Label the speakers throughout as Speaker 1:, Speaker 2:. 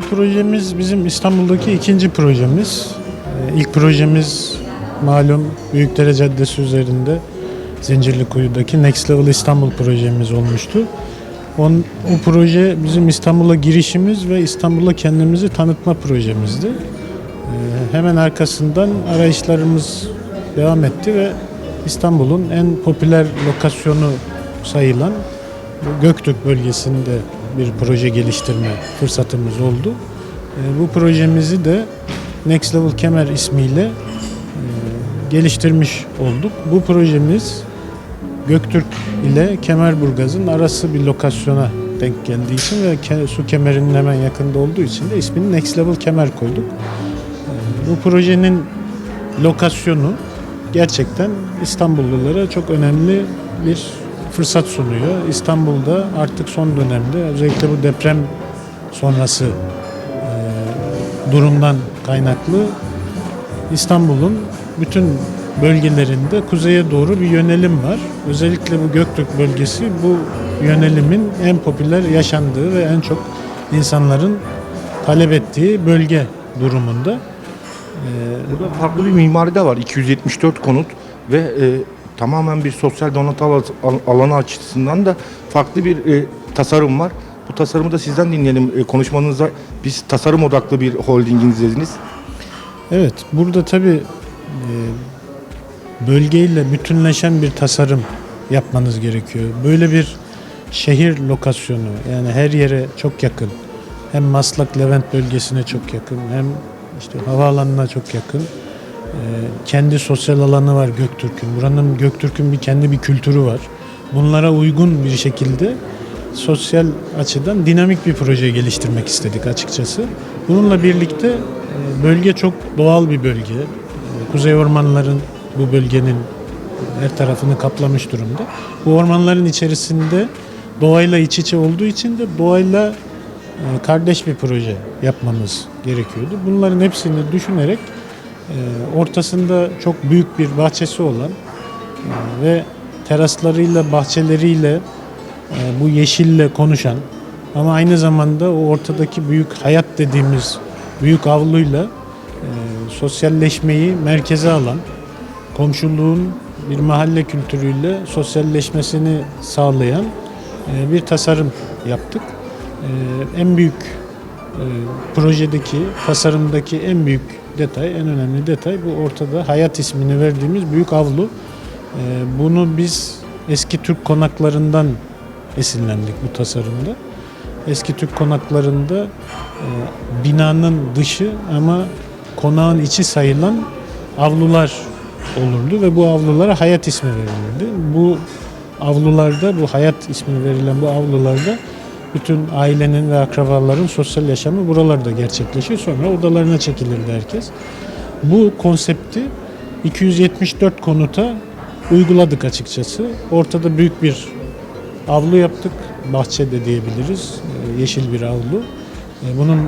Speaker 1: projemiz bizim İstanbul'daki ikinci projemiz. Ee, İlk projemiz malum Büyükdere Caddesi üzerinde Zincirlikuyu'daki Next Level İstanbul projemiz olmuştu. On, o proje bizim İstanbul'a girişimiz ve İstanbul'a kendimizi tanıtma projemizdi. Ee, hemen arkasından arayışlarımız devam etti ve İstanbul'un en popüler lokasyonu sayılan bu Göktürk bölgesinde bir proje geliştirme fırsatımız oldu. Ee, bu projemizi de Next Level Kemer ismiyle e, geliştirmiş olduk. Bu projemiz Göktürk ile Kemerburgaz'ın arası bir lokasyona denk geldiği için ve su kemerinin hemen yakında olduğu için de ismini Next Level Kemer koyduk. Ee, Bu projenin lokasyonu gerçekten İstanbullulara çok önemli bir fırsat sunuyor. İstanbul'da artık son dönemde özellikle bu deprem sonrası e, durumdan kaynaklı İstanbul'un bütün bölgelerinde kuzeye doğru bir yönelim var. Özellikle bu Göktürk bölgesi bu yönelimin en popüler yaşandığı ve en çok insanların talep ettiği bölge durumunda. Ee,
Speaker 2: Burada farklı bir mimari de var. 274 konut ve e, tamamen bir sosyal donatı al- al- alanı açısından da farklı bir e, tasarım var. Bu tasarımı da sizden dinleyelim. E, konuşmanızda biz tasarım odaklı bir holdinginiz dediniz.
Speaker 1: Evet, burada tabii e, bölgeyle bütünleşen bir tasarım yapmanız gerekiyor. Böyle bir şehir lokasyonu yani her yere çok yakın. Hem Maslak Levent bölgesine çok yakın hem işte havaalanına çok yakın. E, kendi sosyal alanı var Göktürk'ün. Buranın Göktürk'ün bir kendi bir kültürü var. Bunlara uygun bir şekilde sosyal açıdan dinamik bir proje geliştirmek istedik açıkçası. Bununla birlikte e, bölge çok doğal bir bölge. E, Kuzey ormanların bu bölgenin her tarafını kaplamış durumda. Bu ormanların içerisinde doğayla iç içe olduğu için de doğayla e, kardeş bir proje yapmamız gerekiyordu. Bunların hepsini düşünerek ortasında çok büyük bir bahçesi olan e, ve teraslarıyla, bahçeleriyle e, bu yeşille konuşan ama aynı zamanda o ortadaki büyük hayat dediğimiz büyük avluyla e, sosyalleşmeyi merkeze alan, komşuluğun bir mahalle kültürüyle sosyalleşmesini sağlayan bir tasarım yaptık. En büyük projedeki, tasarımdaki en büyük detay, en önemli detay bu ortada hayat ismini verdiğimiz büyük avlu. E, bunu biz eski Türk konaklarından esinlendik bu tasarımda. Eski Türk konaklarında e, binanın dışı ama konağın içi sayılan avlular olurdu ve bu avlulara hayat ismi verilirdi. Bu avlularda, bu hayat ismi verilen bu avlularda bütün ailenin ve akrabaların sosyal yaşamı buralarda gerçekleşir. Sonra odalarına çekilirdi herkes. Bu konsepti 274 konuta uyguladık açıkçası. Ortada büyük bir avlu yaptık. Bahçe de diyebiliriz. Ee, Yeşil bir avlu. Ee, Bunun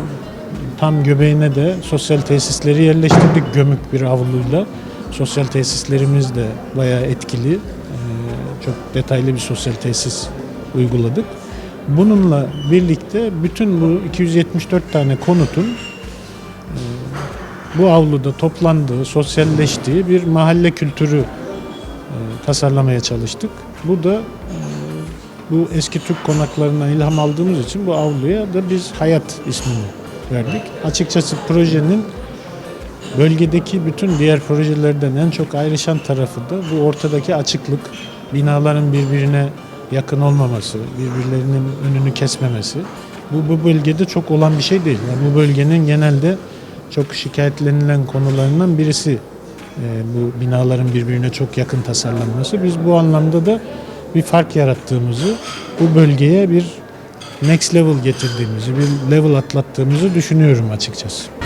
Speaker 1: tam göbeğine de sosyal tesisleri yerleştirdik gömük bir avluyla. Sosyal tesislerimiz de bayağı etkili. Ee, Çok detaylı bir sosyal tesis uyguladık. Bununla birlikte bütün bu 274 tane konutun e, bu avluda toplandığı, sosyalleştiği bir mahalle kültürü e, tasarlamaya çalıştık. Bu da e, bu eski Türk konaklarından ilham aldığımız için bu avluya da biz Hayat ismini verdik. Açıkçası projenin bölgedeki bütün diğer projelerden en çok ayrışan tarafı da bu ortadaki açıklık, binaların birbirine yakın olmaması, birbirlerinin önünü kesmemesi. Bu, bu bölgede çok olan bir şey değil. Yani bu bölgenin genelde çok şikayetlenilen konularından birisi e, bu binaların birbirine çok yakın tasarlanması. Biz bu anlamda da bir fark yarattığımızı, bu bölgeye bir next level getirdiğimizi, bir level atlattığımızı düşünüyorum açıkçası.